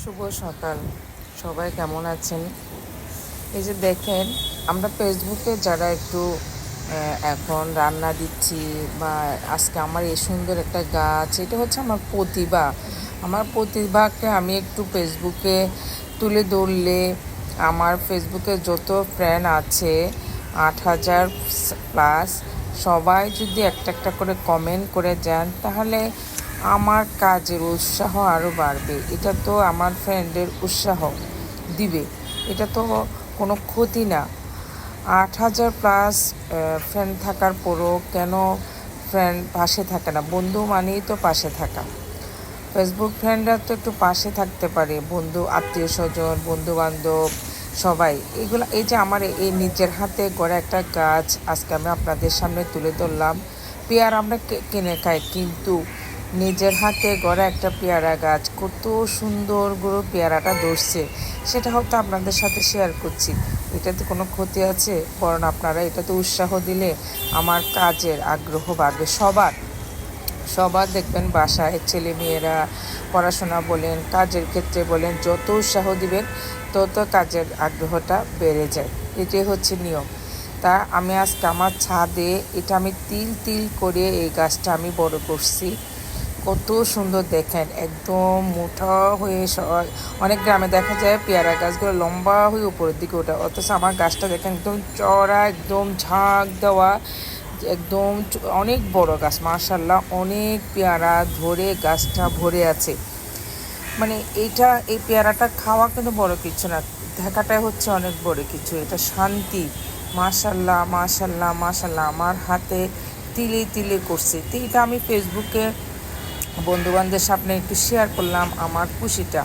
শুভ সকাল। সবাই কেমন আছেন? এই যে দেখেন, আমরা ফেসবুকে যারা একটু এখন রান্না দিচ্ছি বা আজকে আমার এই সুন্দর একটা গাছ, এটা হচ্ছে আমার প্রতিভা। আমার প্রতিভাকে আমি একটু ফেসবুকে তুলে ধরলে আমার ফেসবুকে যত ফ্রেন্ড আছে, আট হাজার প্লাস সবাই যদি একটা একটা করে কমেন্ট করে যান তাহলে আমার কাজের উৎসাহ আরও বাড়বে। এটা তো আমার ফ্রেন্ডের উৎসাহ দিবে। এটা তো কোনো ক্ষতি না। আট হাজার প্লাস ফ্রেন্ড থাকার পরও কেন ফ্রেন্ড পাশে থাকে না? বন্ধু মানেই তো পাশে থাকা। ফেসবুক ফ্রেন্ডরা তো একটু পাশে থাকতে পারে। বন্ধু, আত্মীয় স্বজন বন্ধু বান্ধব সবাই। এগুলো, এই যে আমার এই নিজের হাতে গড়া একটা গাছ, আজকে আমি আপনাদের সামনে তুলে ধরলাম। পেয়ার আমরা কিনে খাই, কিন্তু নিজের হাতে গড়া একটা পেয়ারা গাছ। কত সুন্দর করে পেয়ারাটা ধরছে। সেটা হয়তো আপনাদের সাথে শেয়ার করছি। এটাতে কোনো ক্ষতি আছে? বরং আপনারা এটাতে উৎসাহ দিলে আমার কাজের আগ্রহ বাড়বে। সবার সবার দেখবেন বাসায় ছেলে মেয়েরা পড়াশোনা বলেন, কাজের ক্ষেত্রে বলেন, যত উৎসাহ দিবেন, তত কাজের আগ্রহটা বেড়ে যায়। এটাই হচ্ছে নিয়ম। তা আমি আজকে আমার ছাদে এটা আমি তিল তিল করে এই গাছটা আমি বড় করছি। কত সুন্দর দেখেন, একদম মোটা হয়ে অনেক গ্রামে দেখা যায় পেয়ারা গাছগুলো লম্বা হয়ে উপরের দিকে ওঠে। অথচ আমার গাছটা দেখেন একদম চড়া একদম ঝাঁক দেওয়া, একদম অনেক বড় গাছ মার্শাল্লাহ অনেক পেয়ারা ধরে গাছটা ভরে আছে। মানে এইটা, এই পেয়ারাটা খাওয়া কিন্তু বড় কিছু না দেখাটাই হচ্ছে অনেক বড় কিছু, এটা শান্তি। মাশাল্লাহ মাশাল্লাহ মাশাল্লাহ আমার হাতে তিলে তিলে করছে। তো এটা আমি ফেসবুকে বন্ধুবান্ধবের সামনে একটু শেয়ার করলাম আমার খুশিটা।